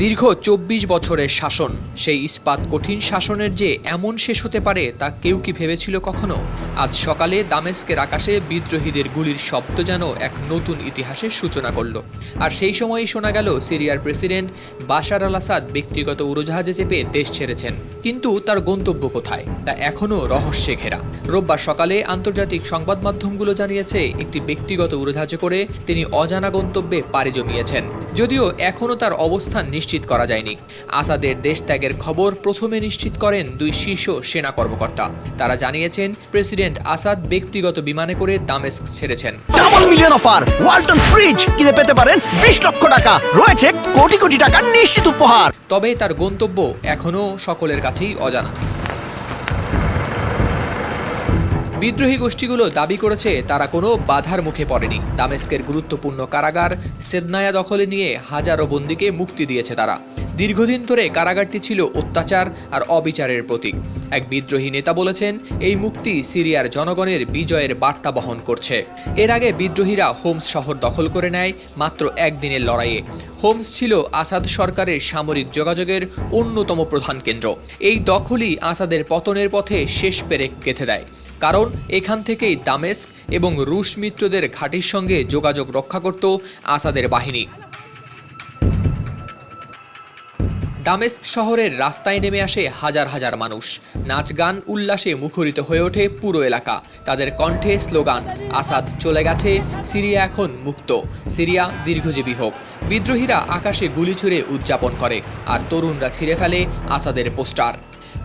দীর্ঘ চব্বিশ বছরের শাসন। সেই ইস্পাত কঠিন শাসনের যে এমন শেষ হতে পারে তা কেউ কি ভেবেছিল কখনো? আজ সকালে দামেস্কের আকাশে বিদ্রোহীদের গুলির শব্দ যেন এক নতুন ইতিহাসের সূচনা করল। আর সেই সময়ই শোনা গেল সিরিয়ার প্রেসিডেন্ট বাশার আল আসাদ ব্যক্তিগত উড়োজাহাজে চেপে দেশ ছেড়েছেন। কিন্তু তার গন্তব্য কোথায়? তা এখনও রহস্যে ঘেরা। রোববার সকালে আন্তর্জাতিক সংবাদ মাধ্যমগুলো জানিয়েছে, একটি ব্যক্তিগত উড়োজাহাজে করে তিনি অজানা গন্তব্যে পাড়ি জমিয়েছেন। যদিও এখনও তার অবস্থান নিশ্চিত করা যায়নি। আসাদের দেশ ত্যাগের খবর প্রথমে নিশ্চিত করেন দুই শীর্ষ সেনা কর্মকর্তা। তারা জানিয়েছেন প্রেসিডেন্ট আসাদ ব্যক্তিগত বিমানে করে দামেস্ক ছেড়েছেন। Double million offer Walton fridge কিনে পেতে পারেন বিশ লক্ষ টাকা। রয়েছে কোটি কোটি টাকার নিশ্চিত উপহার। তবে তার গন্তব্য এখনও সকলের কাছেই অজানা। বিদ্রোহী গোষ্ঠীগুলো দাবি করেছে তারা কোনো বাধার মুখে পড়েনি। দামেস্কের গুরুত্বপূর্ণ কারাগার সেদনায়া দখলে নিয়ে হাজারো বন্দীকে মুক্তি দিয়েছে তারা। দীর্ঘদিন ধরে কারাগারটি ছিল অত্যাচার আর অবিচারের প্রতীক। এক বিদ্রোহী নেতা বলেছেন, এই মুক্তি সিরিয়ার জনগণের বিজয়ের বার্তা বহন করছে। এর আগে বিদ্রোহীরা হোমস শহর দখল করে নেয় মাত্র একদিনের লড়াইয়ে। হোমস ছিল আসাদ সরকারের সামরিক যোগাযোগের অন্যতম প্রধান কেন্দ্র। এই দখলই আসাদের পতনের পথে শেষ পেরেক গেঁথে দেয়। কারণ এখান থেকেই দামেস্ক এবং রুশ মিত্রদের ঘাঁটির সঙ্গে যোগাযোগ রক্ষা করত আসাদের বাহিনী। দামেস্ক শহরের রাস্তায় নেমে আসে হাজার হাজার মানুষ। নাচ গান উল্লাসে মুখরিত হয়ে ওঠে পুরো এলাকা। তাদের কণ্ঠে স্লোগান, আসাদ চলে গেছে, সিরিয়া এখন মুক্ত, সিরিয়া দীর্ঘজীবী হোক। বিদ্রোহীরা আকাশে গুলি ছুড়ে উদযাপন করে, আর তরুণরা ছিঁড়ে ফেলে আসাদের পোস্টার।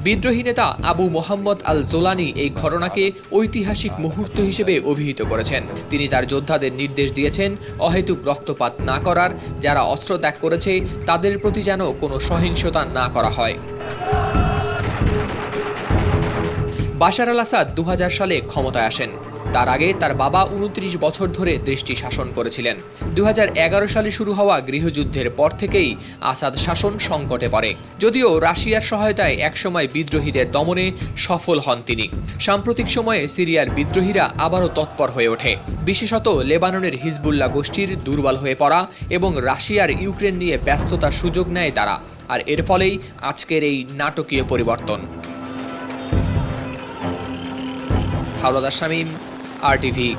বিদ্রোহী নেতা আবু মোহাম্মদ আল জোলানি এই ঘটনাকে ঐতিহাসিক মুহূর্ত হিসেবে অভিহিত করেছেন। তিনি তার যোদ্ধাদের নির্দেশ দিয়েছেন অহেতুক রক্তপাত না করার, যারা অস্ত্র ত্যাগ করেছে, তাদের প্রতি যেন কোনো সহিংসতা না করা হয়। বাশার আল আসাদ দু হাজার সালে ক্ষমতায় আসেন। তার আগে তার বাবা উনত্রিশ বছর ধরে দৃষ্টি শাসন করেছিলেন। দু হাজার এগারো সালে শুরু হওয়া গৃহযুদ্ধের পর থেকেই আসাদ শাসন সংকটে পড়ে। যদিও রাশিয়ার সহায়তায় একসময় বিদ্রোহীদের দমনে সফল হন তিনি। সাম্প্রতিক সময়ে সিরিয়ার বিদ্রোহীরা আবারও তৎপর হয়ে ওঠে। বিশেষত লেবাননের হিজবুল্লাহ গোষ্ঠীর দুর্বল হয়ে পড়া এবং রাশিয়ার ইউক্রেন নিয়ে ব্যস্ততার সুযোগ নেয় তারা। আর এর ফলেই আজকের এই নাটকীয় পরিবর্তন। হাওলাদার শামীম আর টিভি